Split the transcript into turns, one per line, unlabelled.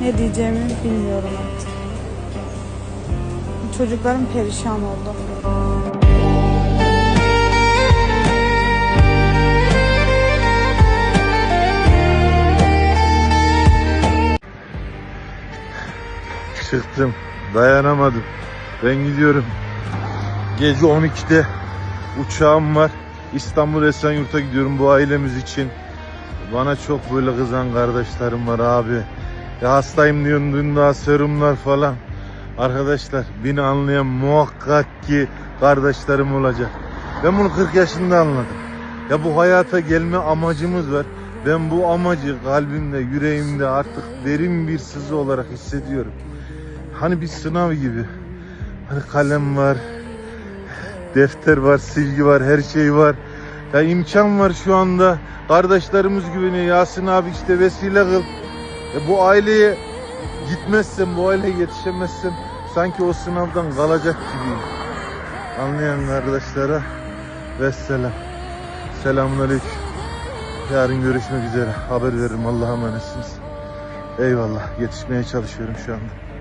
Ne diyeceğimi bilmiyorum artık. Çocuklarım perişan oldu.
Çıktım. Dayanamadım. Ben gidiyorum. Gece 12'de uçağım var. İstanbul Esenyurt'a gidiyorum bu ailemiz için. Bana çok böyle kızan kardeşlerim var abi. Ya hastayım diyorsun daha serumlar falan. Arkadaşlar beni anlayan muhakkak ki kardeşlerim olacak. Ben bunu 40 yaşında anladım. Ya bu hayata gelme amacımız var. Ben bu amacı kalbimde, yüreğimde artık derin bir sızı olarak hissediyorum. Hani bir sınav gibi. Hani kalem var, defter var, silgi var, her şey var. Ya imkan var şu anda. Kardeşlerimiz güveniyor. Yasin abi işte vesile kıl. E bu aileye gitmezsem, bu aileye yetişemezsem sanki o sınavdan kalacak gibiyim. Anlayan kardeşlere vesselam. Selamun aleyküm. Yarın görüşmek üzere. Haber veririm. Allah'a emanetsiniz. Eyvallah. Yetişmeye çalışıyorum şu anda.